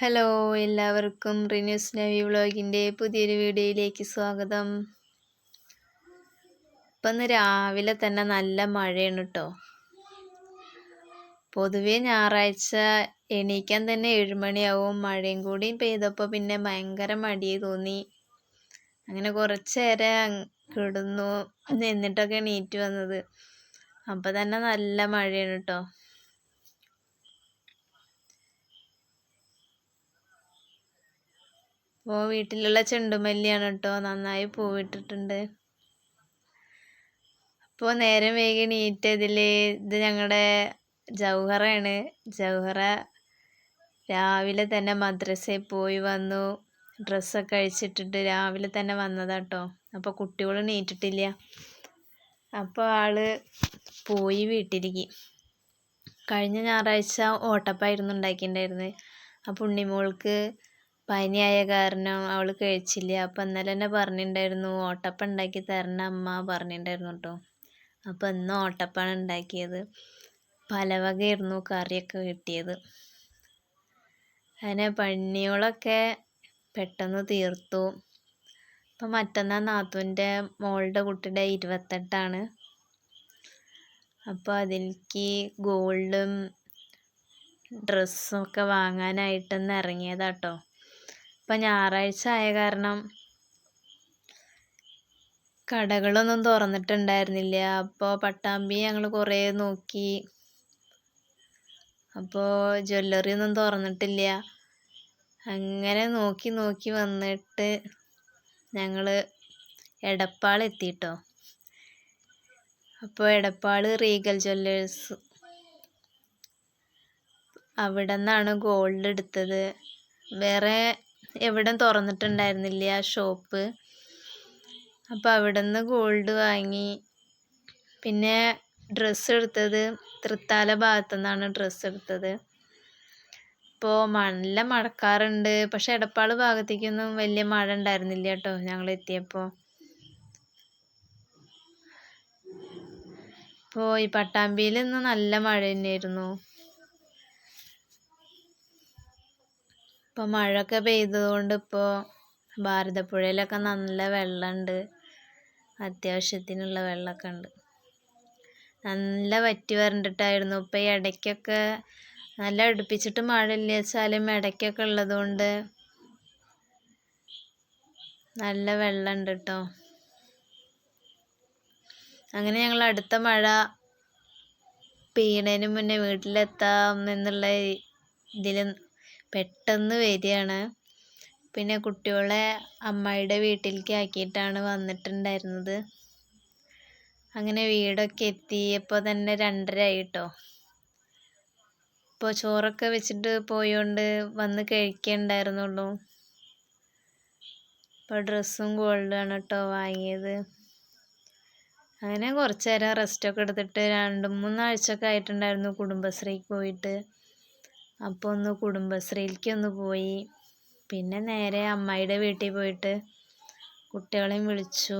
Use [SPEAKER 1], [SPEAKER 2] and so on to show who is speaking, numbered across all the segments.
[SPEAKER 1] Hello എല്ലാവർക്കും റിന്യൂസ് നവി വ്ളോഗിന്റെ പുതിയൊരു വീഡിയോയിലേക്ക് സ്വാഗതം. ഇപ്പം ഇന്ന് രാവിലെ തന്നെ നല്ല മഴയാണ് കേട്ടോ പൊതുവേ ഞായറാഴ്ച എണീക്കാൻ തന്നെ ഏഴുമണിയാവും മഴയും കൂടി പെയ്തപ്പോൾ പിന്നെ ഭയങ്കര മടിയെ തോന്നി. അങ്ങനെ കുറച്ച് നേരം കിടന്നു എന്നിട്ടൊക്കെ എണീറ്റ് വന്നത്. അപ്പം തന്നെ നല്ല മഴയാണ് കേട്ടോ അപ്പോൾ വീട്ടിലുള്ള ചെണ്ടുമല്ലിയാണ് കേട്ടോ നന്നായി പൂവിട്ടിട്ടുണ്ട്. അപ്പോൾ നേരം വൈകി നീറ്റതിൽ ഇത് ഞങ്ങളുടെ ജൗഹറയാണ് ജൗഹറ രാവിലെ തന്നെ മദ്രസയിൽ പോയി വന്നു. ഡ്രസ്സൊക്കെ അഴിച്ചിട്ടിട്ട് രാവിലെ തന്നെ വന്നതാട്ടോ. അപ്പോൾ കുട്ടികൾ നീറ്റിട്ടില്ല അപ്പോൾ ആൾ പോയി വീട്ടിലേക്ക്. കഴിഞ്ഞ ഞായറാഴ്ച ഓട്ടപ്പായിരുന്നു ഉണ്ടാക്കിയിട്ടുണ്ടായിരുന്നത് അപ്പോൾ ഉണ്ണിമോൾക്ക് പനിയായ കാരണം അവൾ കഴിച്ചില്ല. അപ്പം ഇന്നലെ തന്നെ പറഞ്ഞിട്ടുണ്ടായിരുന്നു ഓട്ടപ്പം ഉണ്ടാക്കി തരണ അമ്മ പറഞ്ഞിട്ടുണ്ടായിരുന്നു കേട്ടോ അപ്പം ഇന്ന് ഓട്ടപ്പാണ് ഉണ്ടാക്കിയത് പലവകയായിരുന്നു കറിയൊക്കെ കിട്ടിയത്. അങ്ങനെ പണികളൊക്കെ പെട്ടെന്ന് തീർത്തു. അപ്പം മറ്റന്നാ നാത്തുവിന്റെ മോളുടെ കുട്ടിയുടെ ഇരുപത്തെട്ടാണ്. അപ്പോൾ അതിലേക്ക് ഗോൾഡും ഡ്രസ്സും ഒക്കെ വാങ്ങാനായിട്ടൊന്ന് ഇറങ്ങിയതാട്ടോ ഇപ്പം ഞായറാഴ്ച ആയ കാരണം കടകളൊന്നും തുറന്നിട്ടുണ്ടായിരുന്നില്ല. അപ്പോൾ പട്ടാമ്പി ഞങ്ങൾ കുറേ നോക്കി. അപ്പോൾ ജ്വല്ലറി ഒന്നും തുറന്നിട്ടില്ല. അങ്ങനെ നോക്കി നോക്കി വന്നിട്ട് ഞങ്ങൾ എടപ്പാൾ എത്തിയിട്ടോ അപ്പോൾ എടപ്പാൾ റീഗൽ ജ്വല്ലേഴ്സ് അവിടെ നിന്നാണ് ഗോൾഡ് എടുത്തത്. വേറെ എവിടെയും തുറന്നിട്ടുണ്ടായിരുന്നില്ല ആ ഷോപ്പ് അപ്പോൾ അവിടെ നിന്ന് ഗോൾഡ് വാങ്ങി. പിന്നെ ഡ്രസ്സ് എടുത്തത് തൃത്താല ഭാഗത്തു നിന്നാണ് ഡ്രസ്സ് എടുത്തത്. ഇപ്പോൾ നല്ല മഴക്കാറുണ്ട്. പക്ഷെ എടപ്പാൾ ഭാഗത്തേക്കൊന്നും വലിയ മഴ ഉണ്ടായിരുന്നില്ല കേട്ടോ ഞങ്ങൾ എത്തിയപ്പോൾ ഇപ്പോൾ ഈ പട്ടാമ്പിയിൽ ഇന്ന് നല്ല മഴ തന്നെയായിരുന്നു. ഇപ്പോൾ മഴയൊക്കെ പെയ്തതുകൊണ്ട് ഇപ്പോൾ ഭാരതപ്പുഴയിലൊക്കെ നല്ല വെള്ളമുണ്ട് അത്യാവശ്യത്തിനുള്ള വെള്ളമൊക്കെ ഉണ്ട്. നല്ല വറ്റി വരണ്ടിട്ടായിരുന്നു. ഇപ്പോൾ ഈ ഇടയ്ക്കൊക്കെ നല്ല അടുപ്പിച്ചിട്ട് മഴ ഇല്ല വെച്ചാലും ഇടയ്ക്കൊക്കെ ഉള്ളതുകൊണ്ട് നല്ല വെള്ളമുണ്ട് കേട്ടോ അങ്ങനെ ഞങ്ങൾ അടുത്ത മഴ പെയ്യണതിന് മുന്നേ വീട്ടിലെത്താം എന്നുള്ള ഇതിൽ പെട്ടെന്ന് വരികയാണ്. പിന്നെ കുട്ടികളെ അമ്മായിയുടെ വീട്ടിലേക്ക് ആക്കിയിട്ടാണ് വന്നിട്ടുണ്ടായിരുന്നത്. അങ്ങനെ വീടൊക്കെ എത്തിയപ്പോൾ തന്നെ രണ്ടര ആയിട്ടോ ഇപ്പോൾ ചോറൊക്കെ വെച്ചിട്ട് പോയോണ്ട് വന്ന് കഴിക്കണ്ടായിരുന്നുള്ളൂ. ഇപ്പോൾ ഡ്രസ്സും ഗോൾഡാണ് കേട്ടോ വാങ്ങിയത്. അങ്ങനെ കുറച്ച് നേരം റെസ്റ്റൊക്കെ എടുത്തിട്ട് രണ്ട് മൂന്നാഴ്ചയൊക്കെ ആയിട്ടുണ്ടായിരുന്നു കുടുംബശ്രീക്ക് പോയിട്ട്. അപ്പോൾ ഒന്ന് കുടുംബശ്രീയിലേക്ക് ഒന്ന് പോയി. പിന്നെ നേരെ അമ്മായിയുടെ വീട്ടിൽ പോയിട്ട് കുട്ടികളെയും വിളിച്ചു.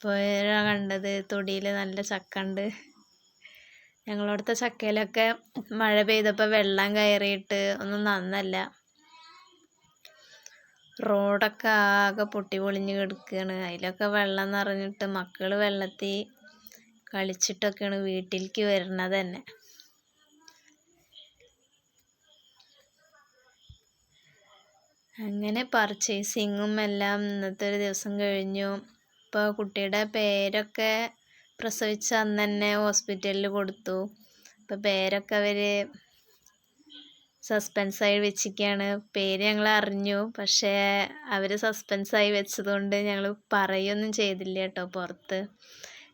[SPEAKER 1] പോയാ കണ്ടത് തൊടിയിൽ നല്ല ചക്ക ഉണ്ട് ഞങ്ങളവിടുത്തെ ചക്കയിലൊക്കെ മഴ പെയ്തപ്പോൾ വെള്ളം കയറിയിട്ട് ഒന്നും നന്നല്ല. റോഡൊക്കെ ആകെ പൊട്ടി പൊളിഞ്ഞ് കിടക്കുകയാണ് അതിലൊക്കെ വെള്ളം നിറഞ്ഞിട്ട് മക്കൾ വെള്ളത്തിൽ കളിച്ചിട്ടൊക്കെയാണ് വീട്ടിലേക്ക് വരുന്നത് തന്നെ. അങ്ങനെ പർച്ചേസിങ്ങും എല്ലാം ഇന്നത്തെ ഒരു ദിവസം കഴിഞ്ഞു. ഇപ്പോൾ കുട്ടിയുടെ പേരൊക്കെ പ്രസവിച്ച അന്ന് തന്നെ ഹോസ്പിറ്റലിൽ കൊടുത്തു. ഇപ്പോൾ പേരൊക്കെ അവർ സസ്പെൻസായി വെച്ചിരിക്കുകയാണ് പേര് ഞങ്ങൾ അറിഞ്ഞു. പക്ഷേ അവർ സസ്പെൻസായി വെച്ചതുകൊണ്ട് ഞങ്ങൾ പറയൊന്നും ചെയ്തില്ല കേട്ടോ പുറത്ത്.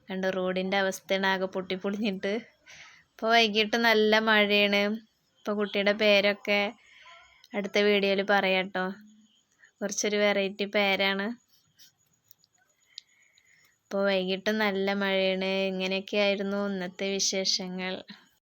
[SPEAKER 1] കണ്ട് റോഡിന്റെ അവസ്ഥയാണ് ആകെ പൊട്ടിപ്പൊളിഞ്ഞിട്ട്. ഇപ്പോൾ വൈകിട്ട് നല്ല മഴയാണ്. ഇപ്പോൾ കുട്ടിയുടെ പേരൊക്കെ അടുത്ത വീഡിയോയിൽ പറയാം കേട്ടോ കുറച്ചൊരു വെറൈറ്റി പേരാണ്. അപ്പോൾ വൈകിട്ട് നല്ല മഴയാണ്. ഇങ്ങനെയൊക്കെയായിരുന്നു ഇന്നത്തെ വിശേഷങ്ങൾ.